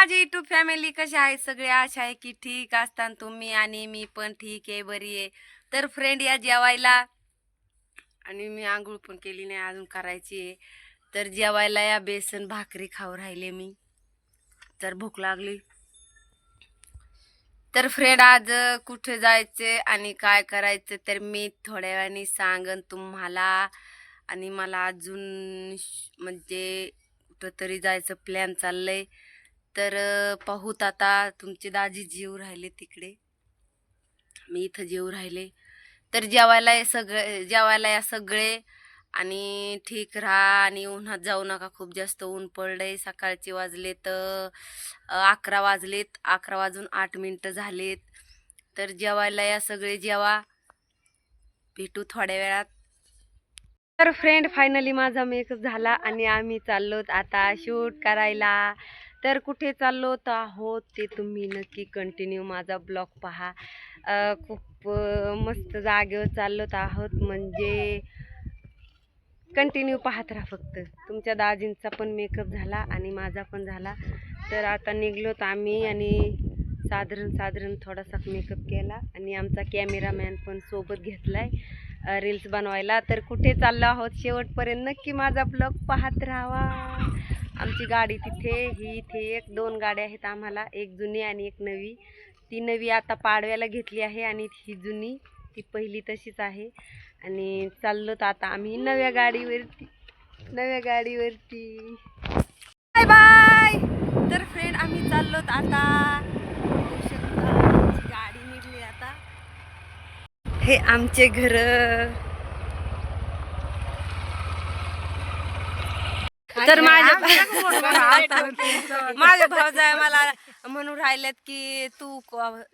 माझी YouTube family कशी आहे सगळे आशा आहे की ठीक असताना तुम्ही आणि मी पण ठीक आहे बरी आहे. तर फ्रेंड या जेवायला आणि मी आंघोळ पण केली नाही अजून करायची आहे. तर जेवायला या बेसन भाकरी खाऊ राहिले मी. तर भूक लागली. तर फ्रेंड आज कुठे जायचे आणि काय करायचं तर मी थोड्या वेळाने सांगन तुम्हाला. आणि मला अजून म्हणजे म्हणजे कुठंतरी जायचं प्लॅन चाललंय. तर पाहूत आता तुमचे दाजी जीव राहिले तिकडे. मी इथं जेव राहिले. तर जेवायला सगळे जेवायला या सगळे आणि ठीक राहा आणि उन्हात जाऊ नका. खूप जास्त ऊन पडलंय. सकाळचे वाजले तर अकरा वाजलेत. अकरा वाजून आठ मिनटं झालेत. तर जेवायला या सगळे जेवा. भेटू थोड्या वेळात. तर फ्रेंड फायनली माझा मेकअप झाला आणि आम्ही चाललो आता शूट करायला. तर कुठे चाललो तर आहोत ते तुम्ही नक्की कंटिन्यू माझा ब्लॉग पहा. खूप मस्त जागेवर चाललोत आहोत. म्हणजे कंटिन्यू पाहत राहा फक्त. तुमच्या दाजींचा पण मेकअप झाला आणि माझा पण झाला. तर आता निघलोत आम्ही आणि साधारण साधारण थोडासा मेकअप केला आणि आमचा कॅमेरामॅन पण सोबत घेतला आहे रील्स बनवायला. तर कुठे चाललो आहोत शेवटपर्यंत नक्की माझा ब्लॉग पाहत राहावा आमची गाडी तिथे ही इथे एक दोन गाड्या आहेत आम्हाला एक जुनी आणि एक नवी. ती नवी आता पाडव्याला घेतली आहे आणि ही जुनी ती पहिली तशीच आहे. आणि चाललो तर आता आम्ही नव्या गाडीवरती नव्या गाडीवरती. बाय बाय तर फ्रेंड आम्ही चाललो आता आमची गाडी निघली आता. हे आमचे घर. तर माझ्या माझ्या भावजाय मला म्हणून राहिल्यात की तू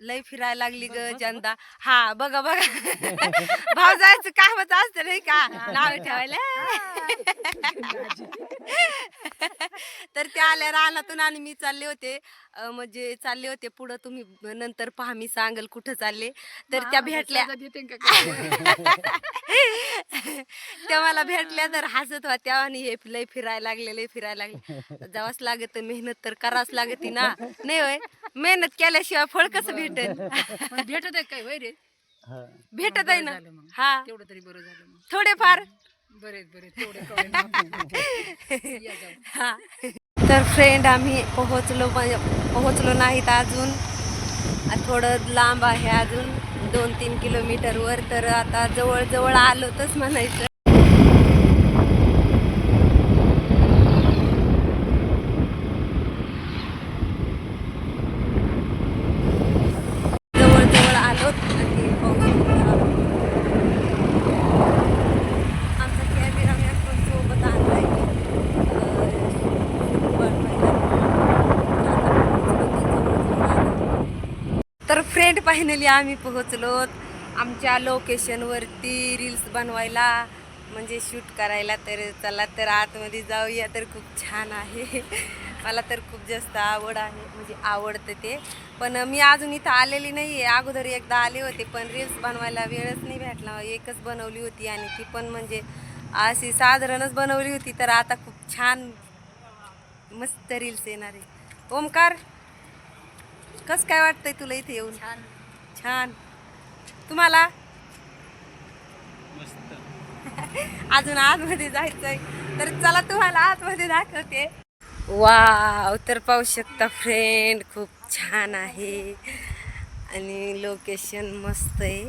लय फिरायला लागली ग जनता हा बघा बघा. भावजायचं कामच असतं नाही का? नाव ठेवायला. तर त्या आल्या रानातून आणि मी चालले होते. अं, म्हणजे चालले होते पुढं. तुम्ही नंतर पहा मी सांगल कुठं चालले. तर त्या भेटल्या. त्या मला भेटल्या तर हसत होत्या आणि हे लय फिरायला लागले लय फिरायला लागले. जावंच लागत मेहनत तर करावंच लागते ना. नाही होय? मेहनत केल्याशिवाय फळ कसं भेटेल भेटत आहे काय वय रे? भेटत आहे ना. झालं मग. हा. तेवढं तरी बरं झालं मग. थोडेफार. बरे. हा. तर फ्रेंड आम्ही पोहोचलो पोहोचलो नाहीत अजून. थोडं लांब आहे अजून दोन तीन किलोमीटरवर. तर आता जवळ जवळ आलो तच म्हणायचं जवळ जवळ आलो आणि पाहू शकता. आमचा कॅमेरामॅन पण सोबत आणलाय तर फायनली आम्ही पोहोचलो. आमच्या लोकेशनवरती रील्स बनवायला म्हणजे शूट करायला तर चला तर आतमध्ये जाऊया तर खूप छान आहे. मला तर खूप जास्त आवड आहे म्हणजे आवडतं ते. पण मी अजून इथं आलेली नाही आहे अगोदर एकदा आले होते पण रील्स बनवायला वेळच नाही भेटला. एकच बनवली होती आणि ती पण म्हणजे अशी साधारणच बनवली होती तर आता खूप छान मस्त रील्स येणार आहे. ओमकार? कस काय वाटतंय तुला इथे येऊन? छान. छान. तुम्हाला? अजून आतमध्ये जायचंय. तर चला तुम्हाला आतमध्ये दाखवते. वाव तर पाहू शकता फ्रेंड खूप छान आहे. आणि लोकेशन मस्त आहे.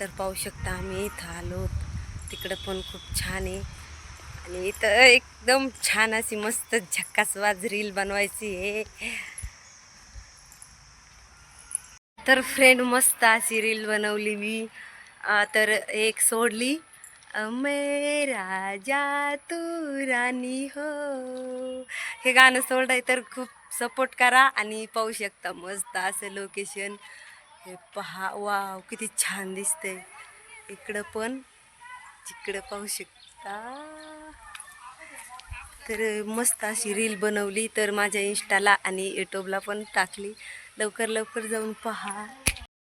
तर पाहू शकता आम्ही इथं आलो. तिकडं पण खूप छान आहे. आणि इथं एकदम छान अशी मस्त झक्कासवाज रील बनवायची आहे. तर फ्रेंड मस्त अशी रील बनवली मी. तर एक सोडली. अं, राजा तू राणी हो. हे गाणं सोडाय तर खूप सपोर्ट करा आणि पाहू शकता मस्त असं लोकेशन हे पहा वाव किती छान दिसतंय. इकडं पण तिकडं पाहू शकता. तर मस्त अशी रील बनवली तर माझ्या इंस्टाला आणि यूट्यूबला पण टाकली. लवकर लवकर जाऊन पहा.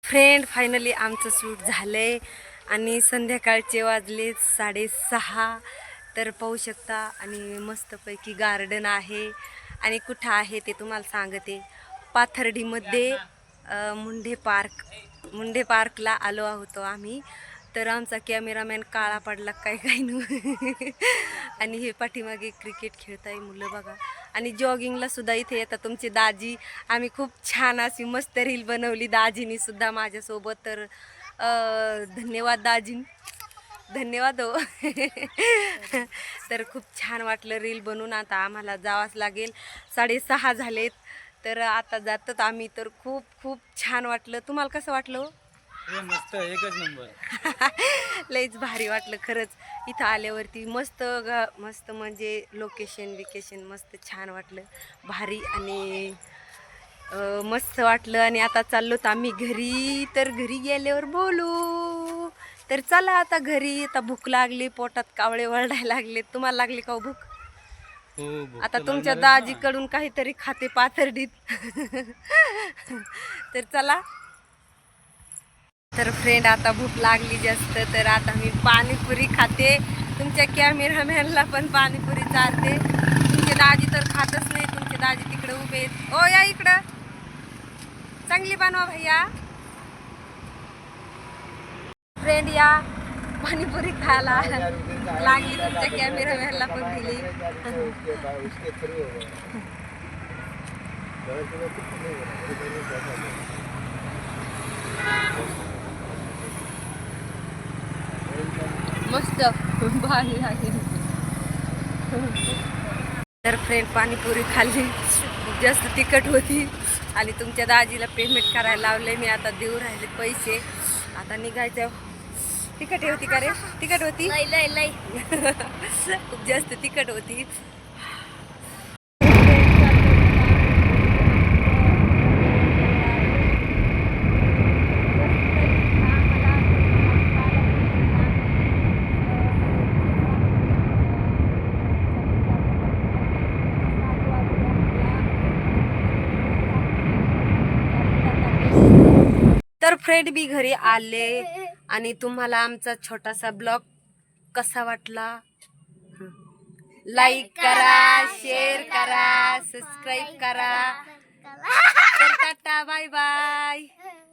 फ्रेंड फायनली आमचं शूट झालंय. आणि संध्याकाळचे वाजले साडेसहा. तर पाहू शकता आणि मस्तपैकी गार्डन आहे. आणि कुठं आहे ते तुम्हाला सांगते. पाथर्डीमध्ये मुंढे पार्क मुंढे पार्कला आलो आहोतो आम्ही. तर आमचा कॅमेरामॅन काळा पडला काय काय न. आणि हे पाठीमागे क्रिकेट खेळताय मुलं बघा. आणि जॉगिंगला सुद्धा इथे येतात तुमची दाजी. आम्ही खूप छान अशी मस्त रील बनवली दाजीनी सुद्धा माझ्यासोबत. तर धन्यवाद दाजीन. धन्यवाद हो. तर खूप छान वाटलं रील बनवून. आता आम्हाला जावंच लागेल. साडेसहा झालेत. तर आता जातात आम्ही. तर खूप खूप छान वाटलं. तुम्हाला कसं वाटलं हो? मस्त एकच नंबर. लईच भारी वाटलं खरंच. इथं आल्यावरती मस्त ग मस्त म्हणजे लोकेशन विकेशन मस्त छान वाटलं. भारी आणि मस्त वाटलं आणि आता चाललो तर आम्ही घरी. तर घरी गेल्यावर बोलू. तर चला आता घरी. आता भूक लागली पोटात कावळे वरडायला लागले. तुम्हाला लागली का हो भूक? हो भूक आता तुमच्या. दाजीकडून काहीतरी खाते पाथर्डीत. तर चला. तर फ्रेंड आता भूक लागली जास्त तर आता मी पाणीपुरी खाते. तुमच्या कॅमेरामॅनला पण पाणीपुरी चालते तुमचे दाजी तर खातच नाही तुमचे दाजी तिकडे उभे आहेत. ओ या इकडं. चांगली बनवा भैया. फ्रेंड या. पाणीपुरी खायला. लागली तुमच्या कॅमेरामॅनला पण दिली. मस्त. भारी लागेल तर फ्रेंड पाणीपुरी खाल्ली. खूप जास्त तिखट होती. आणि तुमच्या दाजीला पेमेंट करायला लावले मी आता देऊ राहिले पैसे. आता निघायचं. तिखट होती का रे? तिखट होती? खूप जास्त तिखट होती. फ्रेंड मी घरी आले आणि तुम्हाला आमचा छोटासा ब्लॉग कसा वाटला? लाईक करा शेअर करा सबस्क्राईब करा. तर टाटा बाय बाय